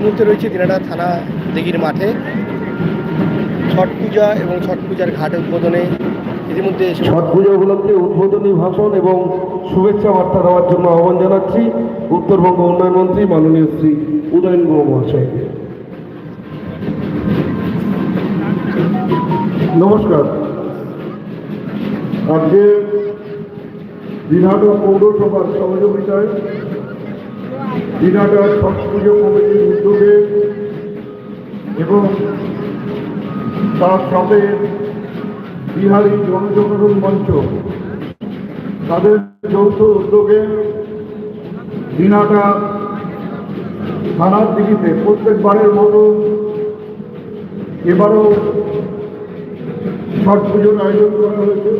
মুহূর্তে রয়েছে দিনাটা থানা দিঘির মাঠে। ছট পূজা এবং ছট পূজার ঘাট উদ্বোধনে ইতিমধ্যে ছট পুজো উপলক্ষে উদ্বোধনী ভাষণ এবং শুভেচ্ছা বার্তা দেওয়ার জন্য আহ্বান জানাচ্ছি উত্তরবঙ্গ উন্নয়ন মন্ত্রী মাননীয় শ্রী উদয়ন গুহ মহাশয়কে নমস্কার। আজকে দিনহাটা পৌরসভার সহযোগিতায় দিনহাটা ছট পুজো কমিটির উদ্যোগে এবং তার সাথে বিহারি জনজাগরণ মঞ্চ। তাদের যৌথ উদ্যোগে দিনাটা থানার দিঘিতে প্রত্যেকবারের মতো এবারও ছট পুজোর আয়োজন করা হয়েছে।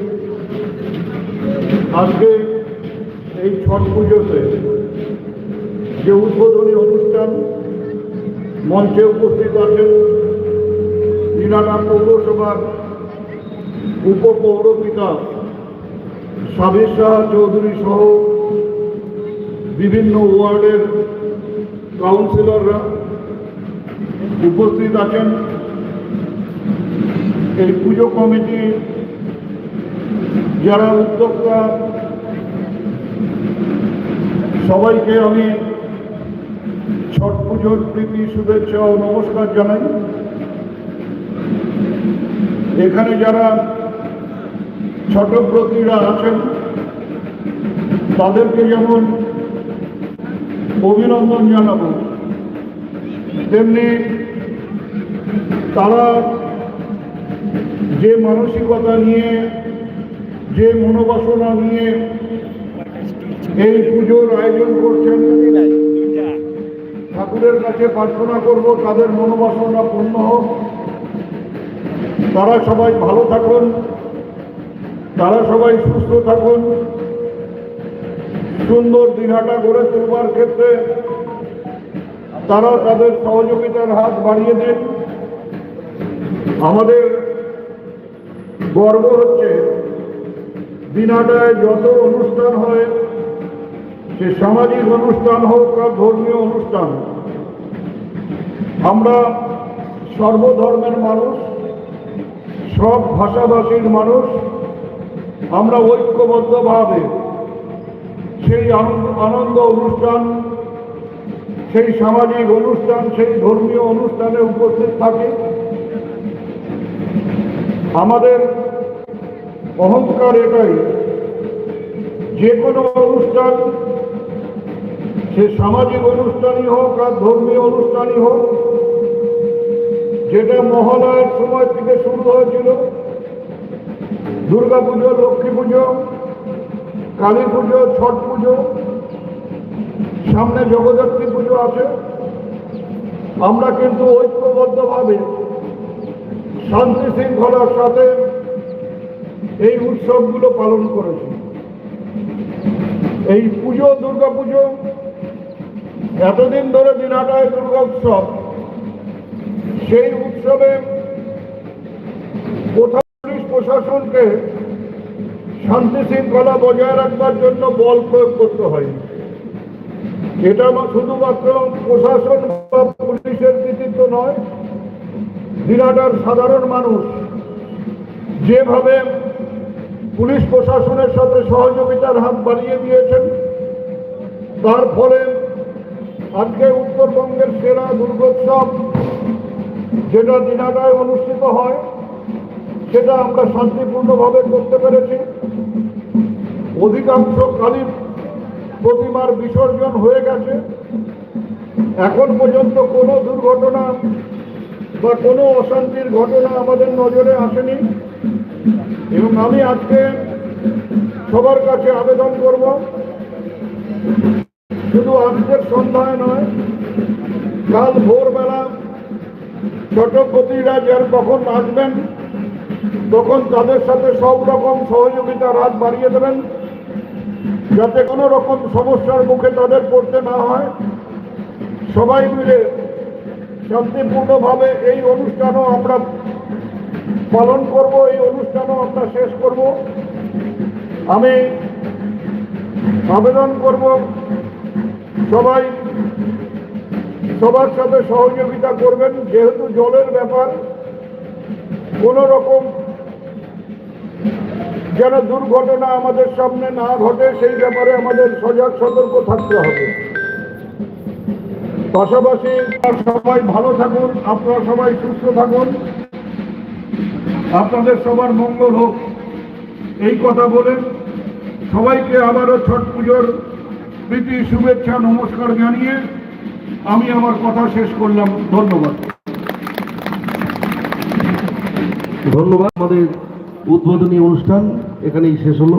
আজকে এই ছট পুজোতে যে উদ্বোধনী অনুষ্ঠান মঞ্চে উপস্থিত আছেন দিনাটা পৌরসভার উপপৌরপিতা সাবির শাহ চৌধুরী সহ বিভিন্ন ওয়ার্ডের কাউন্সিলররা উপস্থিত আছেন। এই পুজো কমিটি যারা উদ্যোক্তা, সবাইকে আমি পুজোর প্রীতি, শুভেচ্ছা ও নমস্কার জানাই। এখানে যারা ছটব্রতীরা আছেন, তাদেরকে যেমন অভিনন্দন জানাব, তেমনি তারা যে মানসিকতা নিয়ে, যে মনোবাসনা নিয়ে এই পুজোর আয়োজন করছেন ঠাকুরের কাছে প্রার্থনা করব, তাদের মনোবাসনা পূর্ণ হোক। তারা সবাই ভালো থাকুন, তারা সবাই সুস্থ থাকুন। সুন্দর দিনহাটা গড়ে তুলবার ক্ষেত্রে তারা তাদের সহযোগিতার হাত বাড়িয়ে দেন। আমাদের গর্ব হচ্ছে, দিনহাটায় যত অনুষ্ঠান হয়, সে সামাজিক অনুষ্ঠান হোক বা ধর্মীয় অনুষ্ঠান আমরা সর্বধর্মের মানুষ, সব ভাষাভাষীর মানুষ, আমরা ঐক্যবদ্ধভাবে সেই আনন্দ অনুষ্ঠান, সেই সামাজিক অনুষ্ঠান, সেই ধর্মীয় অনুষ্ঠানে উপস্থিত থাকি। আমাদের অহংকার এটাই, যে কোনো অনুষ্ঠান সে সামাজিক অনুষ্ঠানই হোক আর ধর্মীয় অনুষ্ঠানই হোক, যেটা মহালয়ের সময় থেকে শুরু হয়েছিল, দুর্গা পুজো, লক্ষ্মী পুজো, কালী পুজো, ছট পুজো, সামনে জগদ্ধাত্রী পুজো আছে। আমরা কিন্তু ঐক্যবদ্ধভাবে শান্তি শৃঙ্খলার সাথে এই উৎসবগুলো পালন করেছি। এই পুজো, দুর্গা পুজো এতদিন ধরে দিনাটায় দুর্গা উৎসব সেই উৎসবে কোথাও পুলিশ প্রশাসনকে শান্তি শৃঙ্খলা বজায় রাখবার জন্য বল প্রয়োগ করতে হয় এটা শুধুমাত্র প্রশাসন বা পুলিশের কৃতিত্ব নয়, দিনাটার সাধারণ মানুষ যেভাবে পুলিশ প্রশাসনের সাথে সহযোগিতার হাত বাড়িয়ে দিয়েছেন, তার ফলে আজকে উত্তরবঙ্গের সেরা দুর্গোৎসব যেটা দিনাটায় অনুষ্ঠিত হয়, সেটা আমরা শান্তিপূর্ণভাবে করতে পেরেছি। অধিকাংশ কালী প্রতিমার বিসর্জন হয়ে গেছে। এখন পর্যন্ত কোনো দুর্ঘটনা বা কোনো অশান্তির ঘটনা আমাদের নজরে আসেনি। এবং আমি আজকে সবার কাছে আবেদন করব শুধু আজকের সন্ধ্যায় নয়, কাল ভোরবেলা চট্টপতিরা যার কখন আসবেন, তখন তাদের সাথে সব রকম সহযোগিতার হাত বাড়িয়ে দেবেন, যাতে কোনো রকম সমস্যার মুখে তাদের পড়তে না হয়। সবাই মিলে শান্তিপূর্ণভাবে এই অনুষ্ঠানও আমরা পালন করব, এই অনুষ্ঠানও আমরা শেষ করব। আমি আবেদন করব সবাই, সবার সাথে সহযোগিতা করবেন, যেহেতু জলের ব্যাপার কোনো রকম যেন দুর্ঘটনা আমাদের সামনে না ঘটে, সেই ব্যাপারে আমাদের সজাগ সতর্ক থাকতে হবে। পাশাপাশি সবাই ভালো থাকুন, আপনারা সবাই সুস্থ থাকুন। আপনাদের সবার মঙ্গল হোক। এই কথা বলে সবাইকে আবারও ছট পুজোর প্রীতি, শুভেচ্ছা, নমস্কার জানিয়ে আমি আমার কথা শেষ করলাম। ধন্যবাদ। ধন্যবাদ। আমাদের উদ্বোধনী অনুষ্ঠান এখানেই শেষ হলো।